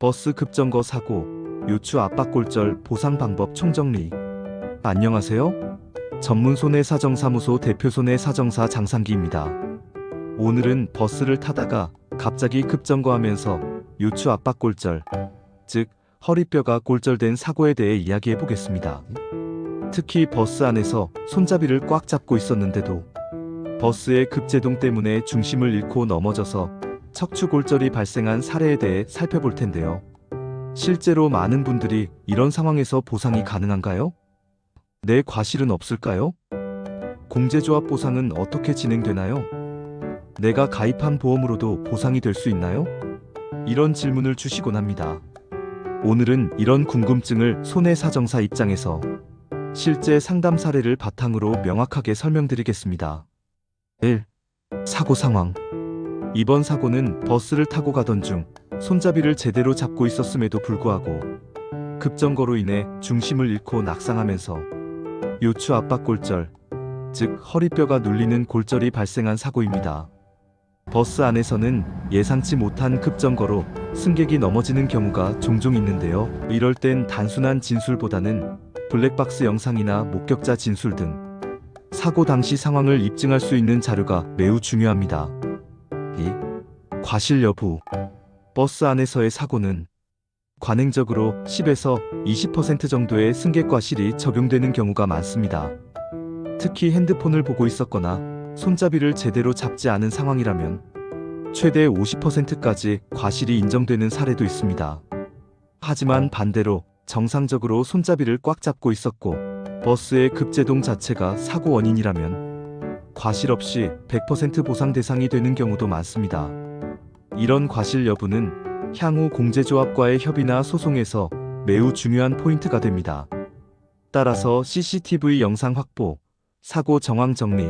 버스 급정거 사고, 요추 압박골절 보상 방법 총정리. 안녕하세요. 전문 손해사정사무소 대표 손해사정사 장상기입니다. 오늘은 버스를 타다가 갑자기 급정거하면서 요추 압박골절, 즉 허리뼈가 골절된 사고에 대해 이야기해 보겠습니다. 특히 버스 안에서 손잡이를 꽉 잡고 있었는데도 버스의 급제동 때문에 중심을 잃고 넘어져서 척추 골절이 발생한 사례에 대해 살펴볼 텐데요. 실제로 많은 분들이 이런 상황에서 보상이 가능한가요? 내 과실은 없을까요? 공제조합 보상은 어떻게 진행되나요? 내가 가입한 보험으로도 보상이 될 수 있나요? 이런 질문을 주시곤 합니다. 오늘은 이런 궁금증을 손해사정사 입장에서 실제 상담 사례를 바탕으로 명확하게 설명드리겠습니다. 1. 사고 상황. 이번 사고는 버스를 타고 가던 중 손잡이를 제대로 잡고 있었음에도 불구하고 급정거로 인해 중심을 잃고 낙상하면서 요추 압박 골절, 즉 허리뼈가 눌리는 골절이 발생한 사고입니다. 버스 안에서는 예상치 못한 급정거로 승객이 넘어지는 경우가 종종 있는데요. 이럴 땐 단순한 진술보다는 블랙박스 영상이나 목격자 진술 등 사고 당시 상황을 입증할 수 있는 자료가 매우 중요합니다. 2. 과실 여부. 버스 안에서의 사고는 관행적으로 10에서 20% 정도의 승객 과실이 적용되는 경우가 많습니다. 특히 핸드폰을 보고 있었거나 손잡이를 제대로 잡지 않은 상황이라면 최대 50%까지 과실이 인정되는 사례도 있습니다. 하지만 반대로 정상적으로 손잡이를 꽉 잡고 있었고 버스의 급제동 자체가 사고 원인이라면 과실 없이 100% 보상 대상이 되는 경우도 많습니다. 이런 과실 여부는 향후 공제조합과의 협의나 소송에서 매우 중요한 포인트가 됩니다. 따라서 CCTV 영상 확보, 사고 정황 정리,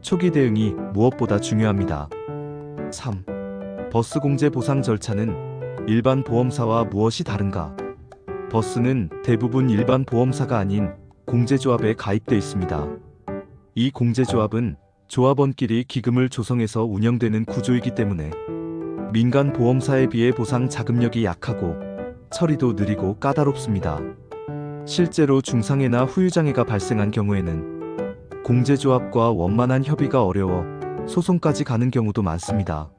초기 대응이 무엇보다 중요합니다. 3. 버스 공제 보상 절차는 일반 보험사와 무엇이 다른가? 버스는 대부분 일반 보험사가 아닌 공제조합에 가입돼 있습니다. 이 공제조합은 조합원끼리 기금을 조성해서 운영되는 구조이기 때문에 민간 보험사에 비해 보상 자금력이 약하고 처리도 느리고 까다롭습니다. 실제로 중상해나 후유장애가 발생한 경우에는 공제조합과 원만한 협의가 어려워 소송까지 가는 경우도 많습니다.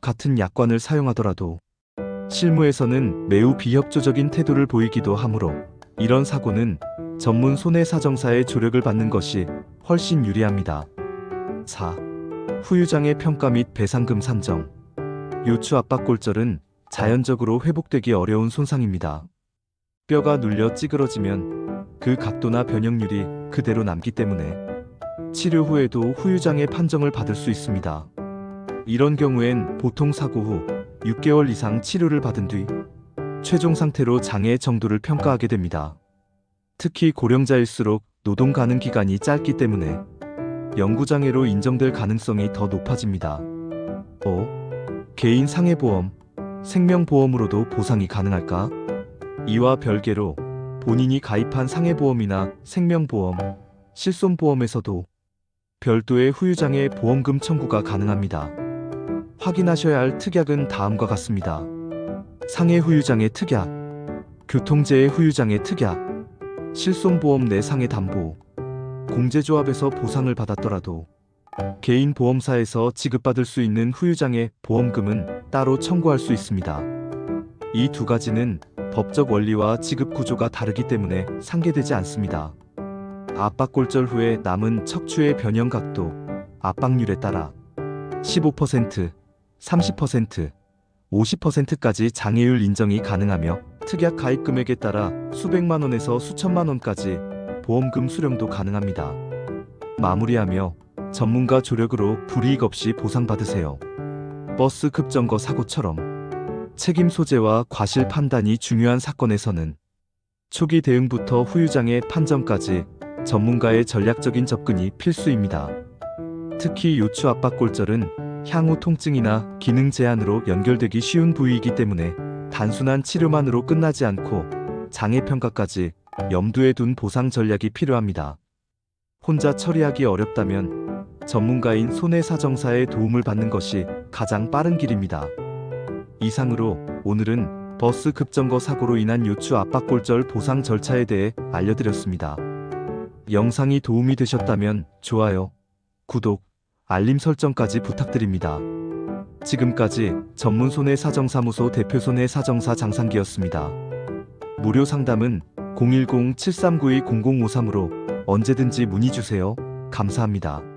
같은 약관을 사용하더라도 실무에서는 매우 비협조적인 태도를 보이기도 하므로 이런 사고는 전문 손해사정사의 조력을 받는 것이 훨씬 유리합니다. 4. 후유장애 평가 및 배상금 산정. 요추 압박 골절은 자연적으로 회복되기 어려운 손상입니다. 뼈가 눌려 찌그러지면 그 각도나 변형률이 그대로 남기 때문에 치료 후에도 후유장애 판정을 받을 수 있습니다. 이런 경우엔 보통 사고 후 6개월 이상 치료를 받은 뒤 최종 상태로 장애의 정도를 평가하게 됩니다. 특히 고령자일수록 노동 가능 기간이 짧기 때문에 영구장애로 인정될 가능성이 더 높아집니다. 5. 개인 상해보험, 생명보험으로도 보상이 가능할까? 이와 별개로 본인이 가입한 상해보험이나 생명보험, 실손보험에서도 별도의 후유장애 보험금 청구가 가능합니다. 확인하셔야 할 특약은 다음과 같습니다. 상해 후유장애 특약, 교통재해 후유장애 특약, 실손보험 내 상해 담보, 공제조합에서 보상을 받았더라도 개인 보험사에서 지급받을 수 있는 후유장애 보험금은 따로 청구할 수 있습니다. 이 두 가지는 법적 원리와 지급 구조가 다르기 때문에 상계되지 않습니다. 압박골절 후에 남은 척추의 변형 각도, 압박률에 따라 15%, 30%, 50%까지 장애율 인정이 가능하며 특약 가입 금액에 따라 수백만 원에서 수천만 원까지 보험금 수령도 가능합니다. 마무리하며 전문가 조력으로 불이익 없이 보상받으세요. 버스 급정거 사고처럼 책임 소재와 과실 판단이 중요한 사건에서는 초기 대응부터 후유장애 판정까지 전문가의 전략적인 접근이 필수입니다. 특히 요추 압박 골절은 향후 통증이나 기능 제한으로 연결되기 쉬운 부위이기 때문에 단순한 치료만으로 끝나지 않고 장애 평가까지 염두에 둔 보상 전략이 필요합니다. 혼자 처리하기 어렵다면 전문가인 손해사정사의 도움을 받는 것이 가장 빠른 길입니다. 이상으로 오늘은 버스 급정거 사고로 인한 요추 압박골절 보상 절차에 대해 알려드렸습니다. 영상이 도움이 되셨다면 좋아요, 구독, 알림 설정까지 부탁드립니다. 지금까지 전문 손해사정사무소 대표 손해사정사 장상기였습니다. 무료 상담은 010-7392-0053으로 언제든지 문의 주세요. 감사합니다.